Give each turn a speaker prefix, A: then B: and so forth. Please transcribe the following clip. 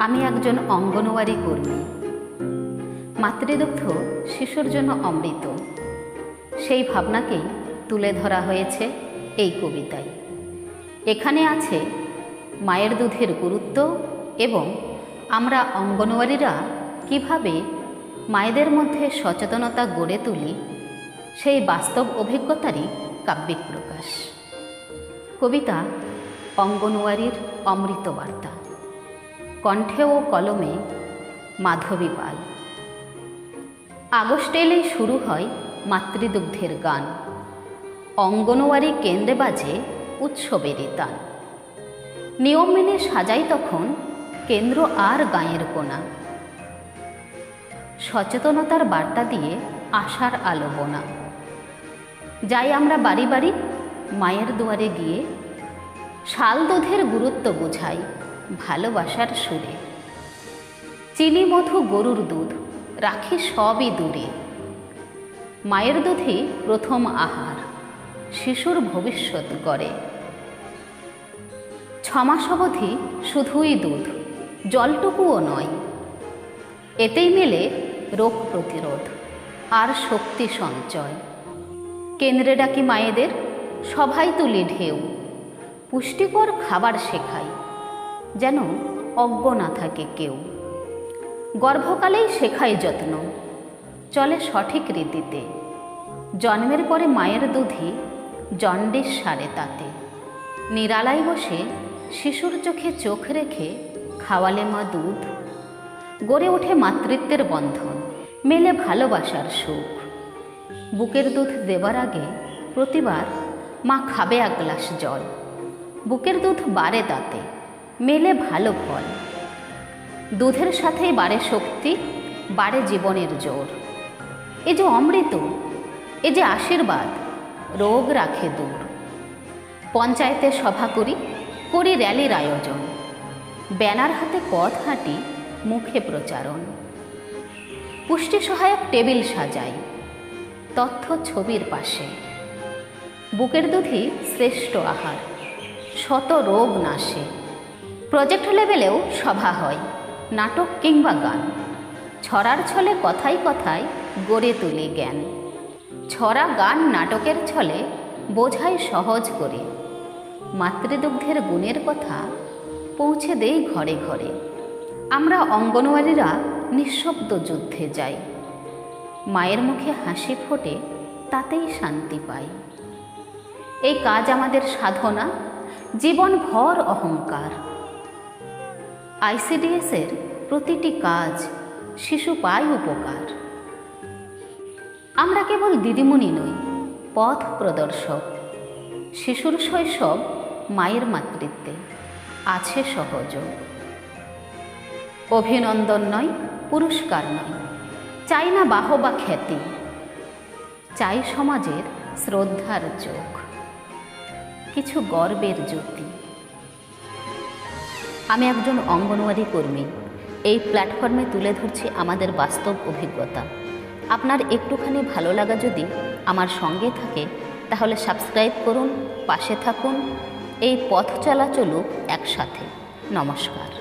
A: আমি একজন অঙ্গনওয়াড়ি কর্মী। মাতৃদুগ্ধ শিশুর জন্য অমৃত। সেই ভাবনাকেই তুলে ধরা হয়েছে এই কবিতায়। এখানে আছে মায়ের দুধের গুরুত্ব এবং আমরা অঙ্গনওয়াড়িরা কীভাবে মায়েদের মধ্যে সচেতনতা গড়ে তুলি, সেই বাস্তব অভিজ্ঞতারই কাব্যিক প্রকাশ। কবিতা অঙ্গনওয়াড়ির অমৃত বার্তা। কণ্ঠে ও কলমে মাধবী পাল। আগস্ট এলেই শুরু হয় মাতৃদুগ্ধের গান। অঙ্গনওয়াড়ি কেন্দ্রে বাজে উৎসবেরই তান নিয়ম মেনে সাজাই তখন কেন্দ্র আর গাঁয়ের কোনা সচেতনতার বার্তা দিয়ে আশার আলো বোনা। যাই আমরা বাড়ি বাড়ি মায়ের দুয়ারে গিয়ে শাল দুধের গুরুত্ব বোঝাই। ভালোবাসার সুরে। চিনি মধু গরুর দুধ, রাখি সবই দূরে। মায়ের দুধই প্রথম আহার, শিশুর ভবিষ্যৎ গড়ে। ছমাস অবধি শুধুই দুধ, জলটুকুও নয়। এতেই মেলে রোগ প্রতিরোধ আর শক্তি সঞ্চয়। কেন্দ্রে ডাকি মায়েদের সবাই তুলি ঢেউ। পুষ্টিকর খাবার শেখাই। যেন অজ্ঞ না থাকে কেউ। গর্ভকালেই শেখায় যত্ন। চলে সঠিক রীতিতে। জন্মের পরে মায়ের দুধই জন্ডিস সারে তাতে। নিরালায় বসে শিশুর চোখে চোখ রেখে খাওয়ালে মা দুধ। গড়ে ওঠে মাতৃত্বের বন্ধন, মেলে ভালোবাসার সুখ। বুকের দুধ দেবার আগে প্রতিবার মা খাবে এক গ্লাস জল। বুকের দুধ বাড়ে তাতে। মেলে ভালো ফল। দুধের সাথেই বাড়ে শক্তি, বাড়ে জীবনের জোর। এ যে অমৃত, এ যে আশীর্বাদ, রোগ রাখে দূর। পঞ্চায়েতে সভা করি করি র্যালির আয়োজন। ব্যানার হাতে পথ হাঁটি, মুখে প্রচারণ। পুষ্টি সহায়ক টেবিল সাজাই, তথ্য ছবির পাশে। বুকের দুধই শ্রেষ্ঠ আহার, শত রোগ নাশে। প্রজেক্ট লেভেলেও সভা হয়, নাটক কিংবা গান। ছড়ার ছলে কথাই কথায় গড়ে তুলি জ্ঞান। ছড়া গান নাটকের ছলে বোঝাই সহজ করে। মাতৃদুগ্ধের গুণের কথা পৌঁছে দেই ঘরে ঘরে। আমরা অঙ্গনওয়াড়িরা নিঃশব্দ যুদ্ধে যাই। মায়ের মুখে হাসি ফোটে, তাতেই শান্তি পাই। এই কাজ আমাদের সাধনা জীবন ভর অহংকার। আইসিডিএসের প্রতিটি কাজ শিশু পায় উপকার। আমরা কেবল দিদিমণি নই, পথ প্রদর্শক। শিশুর শৈশব মায়ের মাতৃত্বে আছে সহযোগ অভিনন্দন নয়, পুরস্কার নয়, চাই না বাহবা খ্যাতি, চাই সমাজের শ্রদ্ধার চোখ। কিছু গর্বের জ্যোতি। আমি একজন অঙ্গনওয়াড়ি কর্মী। এই প্ল্যাটফর্মে তুলে ধরছি আমাদের বাস্তব অভিজ্ঞতা। আপনার একটুখানি ভালো লাগা যদি আমার সঙ্গে থাকে, তাহলে সাবস্ক্রাইব করুন, পাশে থাকুন। এই পথ চলা চলুক একসাথে। নমস্কার।